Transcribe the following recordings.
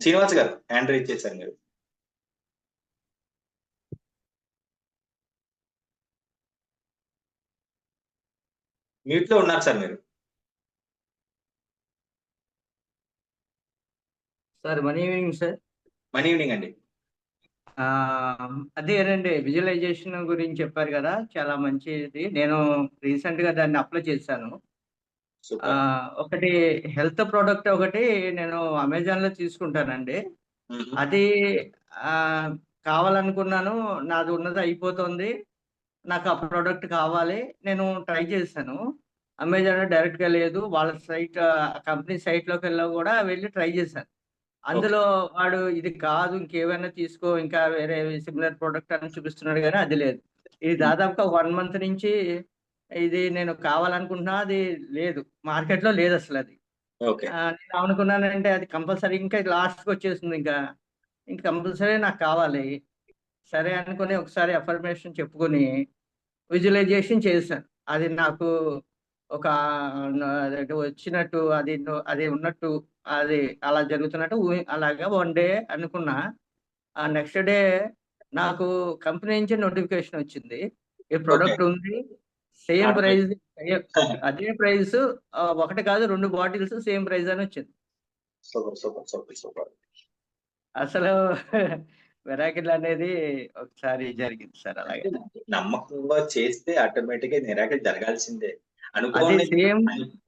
శ్రీనివాస్ గారు hand raise చేశారు మీరు. మ్యూట్లో ఉన్నారు సార్ మీరు. Sir money evening sir. Money evening అండి. అదేనండి విజువలైజేషన్ గురించి చెప్పారు కదా చాలా మంచిది. నేను రీసెంట్గా దాన్ని అప్లై చేశాను. ఒకటి హెల్త్ ప్రోడక్ట్ ఒకటి నేను అమెజాన్లో తీసుకుంటానండి. అది ఆ, కావాలనుకున్నాను నాది ఉన్నది అయిపోతుంది. నాకు ఆ ప్రోడక్ట్ కావాలి నేను ట్రై చేశాను. అమెజాన్ డైరెక్ట్గా లేదు వాళ్ళ సైట్ కంపెనీ సైట్లోకి వెళ్ళి కూడా వెళ్ళి ట్రై చేశాను. అందులో వాడు ఇది కాదు ఇంకేమైనా తీసుకో ఇంకా వేరే సిమిలర్ ప్రోడక్ట్ అని చూపిస్తున్నాడు కానీ అది లేదు. ఇది దాదాపుగా వన్ మంత్ నుంచి ఇది నేను కావాలనుకుంటున్నా అది లేదు. మార్కెట్లో లేదు అసలు అది. నేను అనుకున్నానంటే అది కంపల్సరీ ఇంకా లాస్ట్కి వచ్చేసింది ఇంకా. ఇంకా కంపల్సరీ నాకు కావాలి. సరే అనుకుని ఒకసారి అఫర్మేషన్ చెప్పుకొని విజువలైజేషన్ చేశాను. అది నాకు ఒక వచ్చినట్టు అది అది ఉన్నట్టు అది అలా జరుగుతున్నట్టు అలాగా వన్ డే అనుకున్నా. ఆ నెక్స్ట్ డే నాకు కంపెనీ నుంచి నోటిఫికేషన్ వచ్చింది. ఈ ప్రోడక్ట్ ఉంది సేమ్. ప్రైస్ అదే ప్రైస్ ఒకటి కాదు రెండు బాటిల్స్ సేమ్ ప్రైస్ అని వచ్చింది. అసలు వెరాకిల్ అనేది ఒకసారి జరిగింది సార్ అలాగే. నమ్మకంగా చేస్తే ఆటోమేటిక్గా నిరాకరి జరగాల్సిందే అదే అనుకోని సేమ్ అనేది.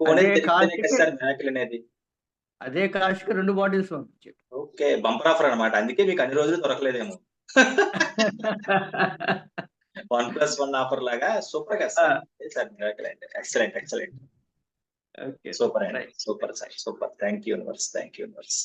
అదే కాస్ట్కి రెండు బాటిల్స్ పంపించాడు ఓకే బంపర్ ఆఫర్ అన్నమాట. అందుకే మీకు అన్ని రోజులు దొరకలేదేమో. ప్లస్ వన్ ఆఫర్ లాగా సూపర్గా sir excellent excellent okay super అండి. Super sir. Super thank you universe thank you universe